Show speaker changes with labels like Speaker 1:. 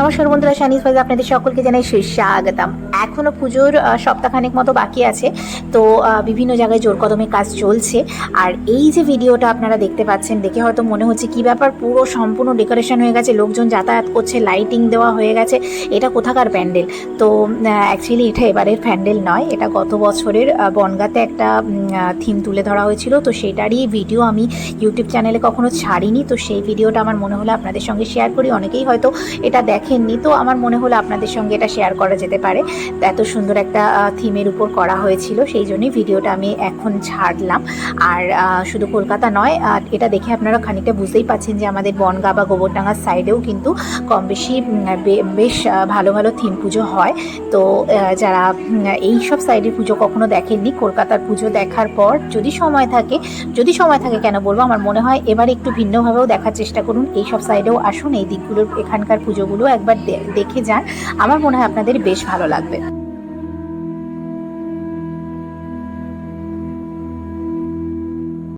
Speaker 1: নমস্কার বন্ধুরা শানিস ভাই আপনাদের সকলকে জানাই স্বাগতম এখনও পুজোর সপ্তাহখানেক মতো বাকি আছে, তো বিভিন্ন জায়গায় জোর কদমে কাজ চলছে। আর এই যে ভিডিওটা আপনারা দেখতে পাচ্ছেন, দেখে হয়তো মনে হচ্ছে কি ব্যাপার, পুরো সম্পূর্ণ ডেকোরেশন হয়ে গেছে, লোকজন যাতায়াত করছে, লাইটিং দেওয়া হয়ে গেছে, এটা কোথাকার প্যান্ডেল? তো অ্যাকচুয়ালি এটা এবারের প্যান্ডেল নয়, এটা গত বছরের বনগাঁতে একটা থিম তুলে ধরা হয়েছিল, তো সেটারই ভিডিও আমি ইউটিউব চ্যানেলে কখনো ছাড়িনি, তো সেই ভিডিওটা আমার মনে হলো আপনাদের সঙ্গে শেয়ার করি, অনেকেই হয়তো এটা দেখেননি, তো আমার মনে হলো আপনাদের সঙ্গে এটা শেয়ার করা যেতে পারে। এত সুন্দর একটা থিমের উপর করা হয়েছিল, সেই জন্যই ভিডিওটা আমি এখন ছাড়লাম। আর শুধু কলকাতা নয় এটা দেখে আপনারা খানিকটা বুঝতেই পাচ্ছেন যে আমাদের বনগা বা গোবরডাঙ্গার সাইডেও কিন্তু কম বেশি বেশ ভালো ভালো থিম পুজো হয়। তো যারা এই সব সাইডের পুজো কখনো দেখেননি, কলকাতার পুজো দেখার পর যদি সময় থাকে, যদি সময় থাকে কেন বলব, আমার মনে হয় এবার একটু ভিন্নভাবেও দেখার চেষ্টা করুন। এই সব সাইডেও আসুন, এই দিকগুলোর, এখানকার পুজোগুলো একবার দেখে যান। আমার মনে হয় আপনাদের বেশ ভালো লাগবে।